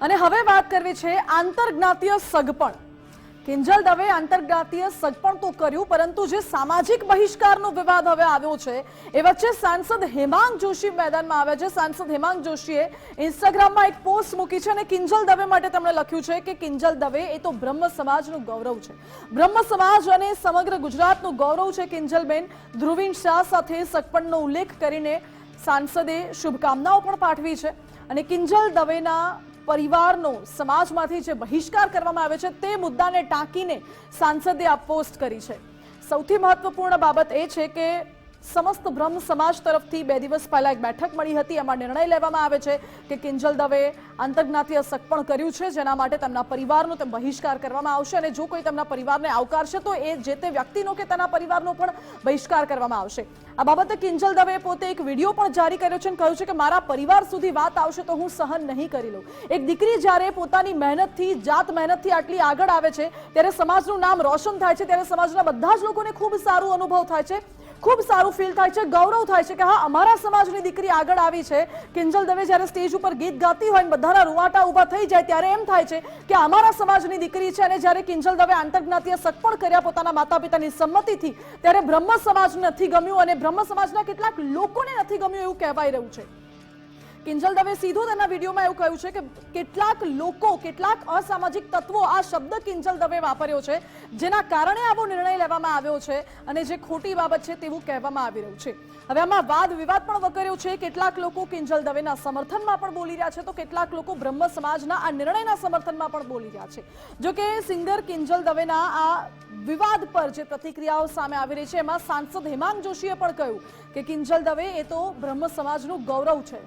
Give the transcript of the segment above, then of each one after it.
અને હવે વાત કરવી છે આંતરજ્ઞાતીય સગપણ કિંજલ દવે આંતરજ્ઞાતીય સગપણ તો કર્યું, પરંતુ જે સામાજિક બહિષ્કારનો વિવાદ હવે આવ્યો છે, એ વચ્ચે સાંસદ હેમાંગ જોશી મેદાનમાં આવ્યા છે. સાંસદ હેમાંગ જોશીએ ઇન્સ્ટાગ્રામમાં એક પોસ્ટ મૂકી છે અને કિંજલ દવે માટે તેમણે લખ્યું છે કે કિંજલ દવે એ તો બ્રહ્મ સમાજનું ગૌરવ છે. બ્રહ્મ સમાજ અને સમગ્ર ગુજરાતનું ગૌરવ છે કિંજલબેન. ધ્રુવીન શાહ સાથે સગપણનો ઉલ્લેખ કરીને સાંસદે શુભકામનાઓ પણ પાઠવી છે. અને કિંજલ દવેના પરિવારનો સમાજમાંથી જે બહિષ્કાર કરવામાં આવે છે, તે મુદ્દાને ટાંકીને સાંસદે આ પોસ્ટ કરી છે. સૌથી મહત્વપૂર્ણ બાબત એ છે કે સમસ્ત બ્રહ્મ સમાજ તરફથી બે દિવસ પહેલા એક બેઠક મળી હતી. એમાં નિર્ણય લેવામાં આવે છે કે કિંજલ દવે આંતરજ્ઞાતીય સગપણ કર્યું છે, જેના માટે તેમના પરિવારનો તે બહિષ્કાર કરવામાં આવશે અને જો કોઈ તેમના પરિવારને આવકારશે, તો એ જે તે વ્યક્તિનો કે તેના પરિવારનો પણ બહિષ્કાર કરવામાં આવશે. આ બાબતે કિંજલ દવે પોતે એક વીડિયો પણ જારી કર્યો છે અને કહ્યું છે કે મારા પરિવાર સુધી વાત આવશે તો હું સહન નહીં કરી લઉં. એક દીકરી જ્યારે પોતાની મહેનતથી, જાત મહેનતથી આટલી આગળ આવે છે, ત્યારે સમાજનું નામ રોશન થાય છે, ત્યારે સમાજના બધા જ લોકોને ખૂબ સારું અનુભવ થાય છે. ખૂબ સારું ફીલ થાય છે, ગૌરવ થાય છે કે હા, અમારા સમાજની દીકરી આગળ આવી છે. કિંજલ દવે જ્યારે સ્ટેજ ઉપર ગીત ગાતી હોય બધાના રૂવાટા ઊભા થઈ જાય ત્યારે એમ થાય છે કે અમારા સમાજની દીકરી છે અને જ્યારે કિંજલ દવે આંતરજ્ઞાતીય સગપણ કર્યા પોતાના માતા પિતાની સંમતિથી, ત્યારે બ્રહ્મ સમાજને નથી ગમ્યું અને બ્રહ્મ સમાજના કેટલાક લોકોને નથી ગમ્યું એવું કહેવાય રહ્યું છે. કિંજલ દવે સીધું તેના વિડીયોમાં એવું કહ્યું છે કે કેટલાક લોકો, કેટલાક અસામાજિક તત્વો આ શબ્દ કિંજલ દવે વાપર્યો છે, જેના કારણે આવો નિર્ણય લેવામાં આવ્યો છે અને જે ખોટી બાબત છે તેવું કહેવામાં આવી રહ્યું છે. હવે આમાં વાદ વિવાદ પણ વકર્યો છે. કેટલાક લોકો કિંજલ દવેના સમર્થનમાં પણ બોલી રહ્યા છે. તો કેટલાક લોકો બ્રહ્મ સમાજના આ નિર્ણયના સમર્થનમાં પણ બોલી રહ્યા છે. જો કે સિંગર કિંજલ દવેના આ વિવાદ પર જે પ્રતિક્રિયાઓ સામે આવી રહી છે, એમાં સાંસદ હેમાંગ જોશીએ પણ કહ્યું કે કિંજલ દવે એ તો બ્રહ્મ સમાજનું ગૌરવ છે.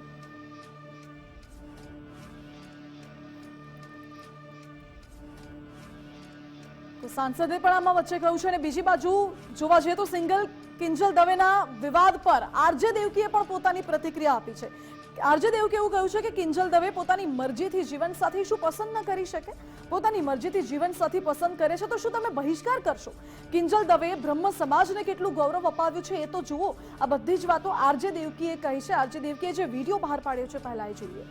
સાંસદે પણ આમાં વચ્ચે કહ્યું છે અને બીજી બાજુ જોવા જઈએ તો સિંગલ કિંજલ દવેના વિવાદ પર આરજે દેવકીએ પણ પોતાની પ્રતિક્રિયા આપી છે. આરજે દેવકે એવું કહ્યું છે કે કિંજલ દવે પોતાની મરજીથી જીવનસાથી શું પસંદ ન કરી શકે? પોતાની મરજીથી જીવનસાથી પસંદ કરે છે તો શું તમે બહિષ્કાર કરશો? કિંજલ દવે બ્રહ્મ સમાજને કેટલું ગૌરવ અપાવ્યું છે એ તો જુઓ. આ બધી જ વાતો આરજે દેવકીએ કહી છે. આરજે દેવકીએ જે વીડિયો બહાર પાડ્યો છે, પહેલા એ જોઈએ.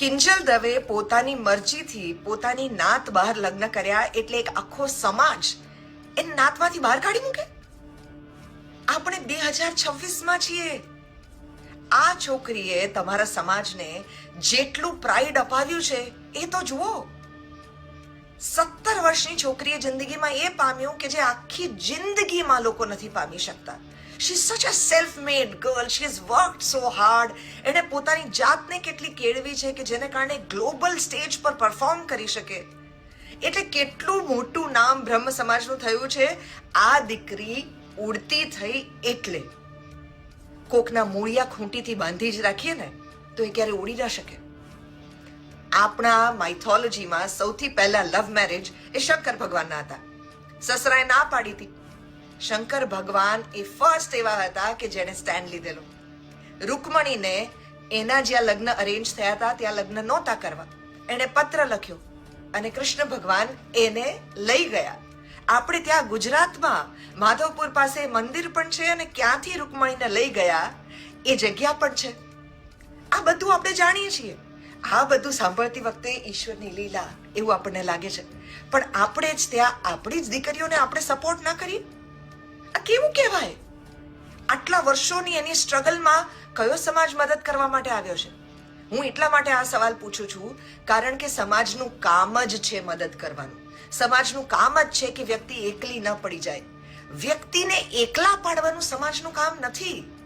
કિંજલ દવે પોતાની મરજીથી પોતાની નાત બહાર લગ્ન કર્યા એટલે એક આખો સમાજ એ નાતમાંથી બહાર કાઢી મૂકે? આપણે બે હજાર છવ્વીસમાં છીએ. આ છોકરીએ તમારા સમાજને જેટલું પ્રાઇડ અપાવ્યું છે એ તો જુઓ. સત્તર વર્ષની છોકરીએ જિંદગીમાં એ પામ્યું કે જે આખી જિંદગીમાં લોકો નથી પામી શકતા. She such a self made girl she is work so hard એણે પોતાની જાતને કેટલી કેળવી છે કે જેને કારણે ગ્લોબલ સ્ટેજ પર પરફોર્મ કરી શકે. એટલે કેટલું મોટું નામ બ્રહ્મ સમાજનું થયું છે? આ દીકરી ઉડતી થઈ એટલે. કોકના મૂળિયા ખૂંટીથી બાંધી જ રાખીએ ને, તો એ ક્યારે ઉડી ના શકે. આપણા માઇથોલોજીમાં સૌથી પહેલા લવ મેરેજ એ શંકર ભગવાનના હતા. સસરાએ ના પાડી હતી. શંકર ભગવાન એ ફર્સ્ટ એવા હતા કે જેણે સ્ટેન્ડ લીધેલો. રૂકમણીને એના જ્યાં લગ્ન અરેન્જ થયા હતા, ત્યાં લગ્ન નહોતા કરવા. એણે પત્ર લખ્યો અને કૃષ્ણ ભગવાન એને લઈ ગયા. આપણે ત્યાં ગુજરાતમાં માધવપુર પાસે મંદિર પણ છે અને ક્યાંથી રૂકમણીને લઈ ગયા એ જગ્યા પણ છે. આ બધું આપણે જાણીએ છીએ. આ બધું સાંભળતી વખતે ઈશ્વરની લીલા એવું આપણને લાગે છે. પણ આપણે જ ત્યાં આપણી જ દીકરીઓને આપણે સપોર્ટ ના કરીએ? આ કેવું કહેવાય? આટલા વર્ષોની એની સ્ટ્રગલમાં કયો સમાજ મદદ કરવા માટે આવ્યો છે? હું એટલા માટે આ સવાલ પૂછું છું, કારણ કે સમાજનું કામ જ છે મદદ કરવાનું. સમાજનું કામ જ છે કે વ્યક્તિ એકલી ન પડી જાય. વ્યક્તિને એકલા પાડવાનું સમાજનું કામ નથી.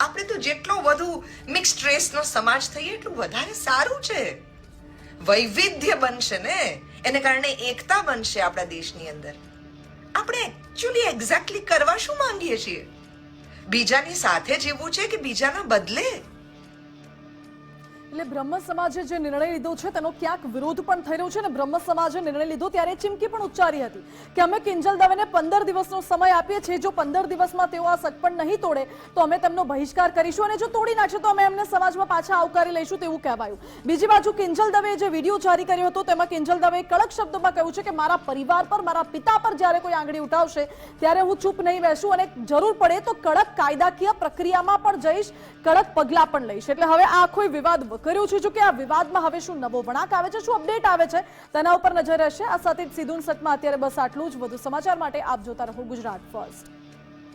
આપણે તો જેટલો વધુ મિક્સ રેસનો સમાજ થઈએ એટલું વધારે સારું છે. વૈવિધ્ય બનશે ને? એને કારણે એકતા બનશે આપણા દેશની અંદર. આપણે એકચ્યુઅલી એક્ઝેક્ટલી કરવા શું માંગીએ છીએ? બીજાની સાથે જીવવું છે કે બીજાના બદલે? એટલે બ્રહ્મ સમાજે જે નિર્ણય લીધો છે, તેનો ક્યાંક વિરોધ પણ થઈ રહ્યો છે અને બ્રહ્મ સમાજે નિર્ણય લીધો ત્યારે ચીમકી પણ ઉચ્ચારી હતી કે અમે કિંજલ દવેને પંદર દિવસનો સમય આપીએ છીએ, જો પંદર દિવસમાં તેઓ આ સગપણ નહીં તોડે, તો અમે તેમનો બહિષ્કાર કરીશું અને જો તોડી નાખશે તો અમે એમને સમાજમાં પાછા આવકારી લઈશું તેવું કહેવાયું. બીજી બાજુ કિંજલ દવે જે વીડિયો જારી કર્યો હતો, તેમાં કિંજલ દવે કડક શબ્દોમાં કહ્યું છે કે મારા પરિવાર પર, મારા પિતા પર જ્યારે કોઈ આંગળી ઉઠાવશે, ત્યારે હું ચૂપ નહીં બેસું અને જરૂર પડે તો કડક કાયદાકીય પ્રક્રિયામાં પણ જઈશ, કડક પગલાં પણ લઈશ. એટલે હવે આ આખો વિવાદ વકર્યો છે જો કે આ વિવાદમાં હવે શું નવો વળાંક આવે છે, શું અપડેટ આવે છે, તેના ઉપર નજર રહેશે. આ સાથે જ સીધું સટમાં અત્યારે બસ આટલું જ. વધુ સમાચાર માટે આપ જોતા રહો ગુજરાત ફર્સ્ટ.